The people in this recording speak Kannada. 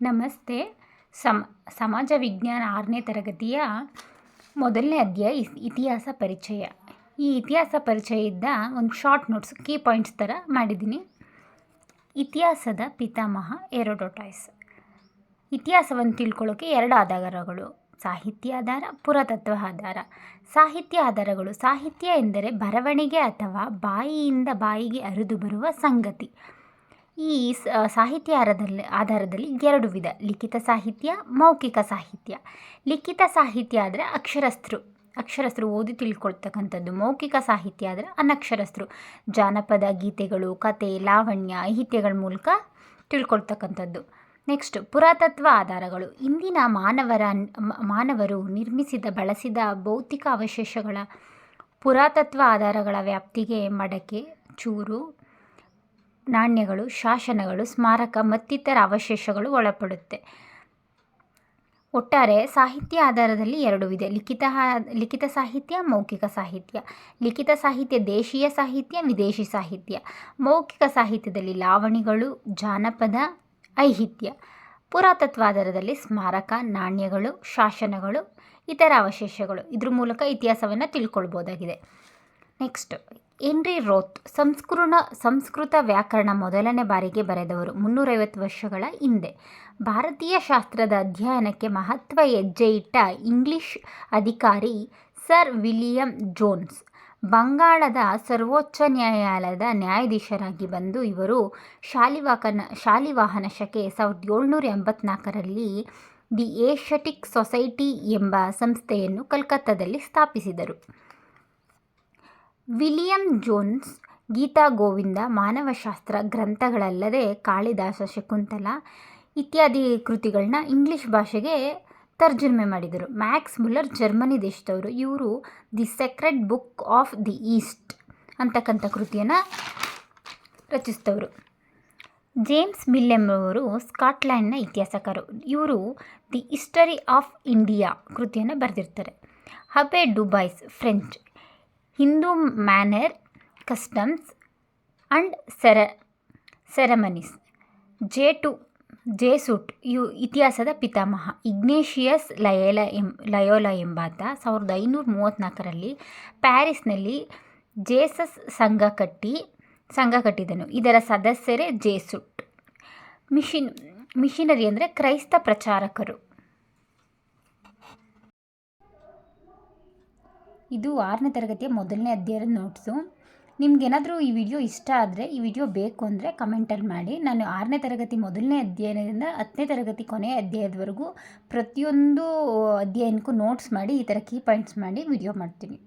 ನಮಸ್ತೆ. ಸಮ, ಸಮಾಜ ವಿಜ್ಞಾನ ಆರನೇ ತರಗತಿಯ ಮೊದಲನೇ ಅಧ್ಯಾಯ ಇತಿಹಾಸ ಪರಿಚಯ. ಈ ಇತಿಹಾಸ ಪರಿಚಯದ ಒಂದು ಶಾರ್ಟ್ ನೋಟ್ಸ್, ಕೀ ಪಾಯಿಂಟ್ಸ್ ಥರ ಮಾಡಿದ್ದೀನಿ. ಇತಿಹಾಸದ ಪಿತಾಮಹ ಏರೋಡೋಟಾಯ್ಸ್ ಇತಿಹಾಸವನ್ನು ತಿಳ್ಕೊಳ್ಳೋಕೆ ಎರಡು ಆಧಾರಗಳು. ಸಾಹಿತ್ಯ ಆಧಾರ, ಪುರಾತತ್ವ ಆಧಾರ. ಸಾಹಿತ್ಯ ಆಧಾರಗಳು, ಸಾಹಿತ್ಯ ಎಂದರೆ ಬರವಣಿಗೆ ಅಥವಾ ಬಾಯಿಯಿಂದ ಬಾಯಿಗೆ ಹರಿದು ಬರುವ ಸಂಗತಿ. ಈ ಸಾಹಿತ್ಯ ಆಧಾರದಲ್ಲಿ ಆಧಾರದಲ್ಲಿ ಎರಡು ವಿಧ, ಲಿಖಿತ ಸಾಹಿತ್ಯ, ಮೌಖಿಕ ಸಾಹಿತ್ಯ. ಲಿಖಿತ ಸಾಹಿತ್ಯ ಆದರೆ ಅಕ್ಷರಸ್ಥರು. ಅಕ್ಷರಸ್ಥರು ಓದಿ ತಿಳ್ಕೊಳ್ತಕ್ಕಂಥದ್ದು. ಮೌಖಿಕ ಸಾಹಿತ್ಯ ಆದರೆ ಅನಕ್ಷರಸ್ಥರು. ಜಾನಪದ ಗೀತೆಗಳು, ಕತೆ, ಲಾವಣ್ಯ ಐಹಿತ್ಯಗಳ ಮೂಲಕ ತಿಳ್ಕೊಳ್ತಕ್ಕಂಥದ್ದು. ನೆಕ್ಸ್ಟ್, ಪುರಾತತ್ವ ಆಧಾರಗಳು. ಇಂದಿನ ಮಾನವರ ಮಾನವರು ನಿರ್ಮಿಸಿದ, ಬಳಸಿದ ಭೌತಿಕ ಅವಶೇಷಗಳ ಪುರಾತತ್ವ ಆಧಾರಗಳ ವ್ಯಾಪ್ತಿಗೆ ಮಡಕೆ, ಚೂರು ನಾಣ್ಯಗಳು, ಶಾಸನಗಳು, ಸ್ಮಾರಕ ಮತ್ತಿತರ ಅವಶೇಷಗಳು ಒಳಪಡುತ್ತೆ. ಒಟ್ಟಾರೆ ಸಾಹಿತ್ಯ ಆಧಾರದಲ್ಲಿ ಎರಡು ವಿಧ, ಲಿಖಿತ ಲಿಖಿತ ಸಾಹಿತ್ಯ, ಮೌಖಿಕ ಸಾಹಿತ್ಯ. ಲಿಖಿತ ಸಾಹಿತ್ಯ ದೇಶೀಯ ಸಾಹಿತ್ಯ, ವಿದೇಶಿ ಸಾಹಿತ್ಯ. ಮೌಖಿಕ ಸಾಹಿತ್ಯದಲ್ಲಿ ಲಾವಣಿಗಳು, ಜಾನಪದ, ಐಹಿತ್ಯ. ಪುರಾತತ್ವ ಆಧಾರದಲ್ಲಿ ಸ್ಮಾರಕ, ನಾಣ್ಯಗಳು, ಶಾಸನಗಳು, ಇತರ ಅವಶೇಷಗಳು. ಇದ್ರ ಮೂಲಕ ಇತಿಹಾಸವನ್ನು ತಿಳ್ಕೊಳ್ಬೋದಾಗಿದೆ. Next. Henry Roth Sanskrit Sanskrit ವ್ಯಾಕರಣ ಮೊದಲನೇ ಬಾರಿಗೆ ಬರೆದವರು ಮುನ್ನೂರೈವತ್ತು ವರ್ಷಗಳ ಹಿಂದೆ. ಭಾರತೀಯ ಶಾಸ್ತ್ರದ ಅಧ್ಯಯನಕ್ಕೆ ಮಹತ್ವ ಹೆಜ್ಜೆ ಇಟ್ಟ ಇಂಗ್ಲಿಷ್ ಅಧಿಕಾರಿ ಸರ್ ವಿಲಿಯಂ ಜೋನ್ಸ್, ಬಂಗಾಳದ ಸರ್ವೋಚ್ಚ ನ್ಯಾಯಾಲಯದ ನ್ಯಾಯಾಧೀಶರಾಗಿ ಬಂದು ಇವರು ಶಾಲಿವಾಕನ, ಶಾಲಿವಾಹನ ಶಕೆ ಸಾವಿರದ ಏಳ್ನೂರ ಎಂಬತ್ನಾಲ್ಕರಲ್ಲಿ ದಿ ಏಷಟಿಕ್ ಸೊಸೈಟಿ ಎಂಬ ಸಂಸ್ಥೆಯನ್ನು ಕಲ್ಕತ್ತಾದಲ್ಲಿ ಸ್ಥಾಪಿಸಿದರು. ವಿಲಿಯಂ ಜೋನ್ಸ್ ಗೀತಾ ಗೋವಿಂದ ಮಾನವಶಾಸ್ತ್ರ ಗ್ರಂಥಗಳಲ್ಲದೆ ಕಾಳಿದಾಸ ಶಕುಂತಲ ಇತ್ಯಾದಿ ಕೃತಿಗಳನ್ನ ಇಂಗ್ಲಿಷ್ ಭಾಷೆಗೆ ತರ್ಜುಮೆ ಮಾಡಿದರು. ಮ್ಯಾಕ್ಸ್ ಮುಲ್ಲರ್ ಜರ್ಮನಿ ದೇಶದವರು. ಇವರು the secret book of the east ಅಂತಕ್ಕಂಥ ಕೃತಿಯನ್ನು ರಚಿಸಿದವರು ಜೇಮ್ಸ್ ಮಿಲ್ಲೆಮ್ ಅವರು ಸ್ಕಾಟ್ಲ್ಯಾಂಡ್ನ ಇತಿಹಾಸಕಾರರು. ಇವರು ದಿ ಹಿಸ್ಟರಿ ಆಫ್ ಇಂಡಿಯಾ ಕೃತಿಯನ್ನು ಬರೆದಿರ್ತಾರೆ. ಹಬೆ Dubois French Hindu manner, customs and ಸೆರ, ceremonies. ಜೆ ಟು ಜೇಸುಟ್ ಇವು ಇತಿಹಾಸದ ಪಿತಾಮಹ. ಇಗ್ನೇಷಿಯಸ್ ಲಯೇಲ ಎಂ, ಲಯೋಲ ಎಂಬಾತ ಸಾವಿರದ ಐನೂರ ಮೂವತ್ತ್ನಾಲ್ಕರಲ್ಲಿ ಪ್ಯಾರಿಸ್ನಲ್ಲಿ ಜೇಸಸ್ ಸಂಘ ಕಟ್ಟಿ, ಸಂಘ ಕಟ್ಟಿದನು. ಇದರ ಸದಸ್ಯರೇ ಜೇಸುಟ್. ಮಿಷಿನ್, ಮಿಷಿನರಿ ಅಂದರೆ ಕ್ರೈಸ್ತ ಪ್ರಚಾರಕರು. ಇದು ಆರನೇ ತರಗತಿಯ ಮೊದಲನೇ ಅಧ್ಯಾಯದ ನೋಟ್ಸು. ನಿಮಗೇನಾದರೂ ಈ ವಿಡಿಯೋ ಇಷ್ಟ ಆದರೆ, ಈ ವಿಡಿಯೋ ಬೇಕು ಅಂದರೆ ಕಮೆಂಟಲ್ಲಿ ಮಾಡಿ. ನಾನು ಆರನೇ ತರಗತಿ ಮೊದಲನೇ ಅಧ್ಯಯನದಿಂದ ಹತ್ತನೇ ತರಗತಿ ಕೊನೆಯ ಅಧ್ಯಾಯದವರೆಗೂ ಪ್ರತಿಯೊಂದು ಅಧ್ಯಯನಕ್ಕೂ ನೋಟ್ಸ್ ಮಾಡಿ, ಈ ಥರ ಕೀ ಪಾಯಿಂಟ್ಸ್ ಮಾಡಿ ವಿಡಿಯೋ ಮಾಡ್ತೀನಿ.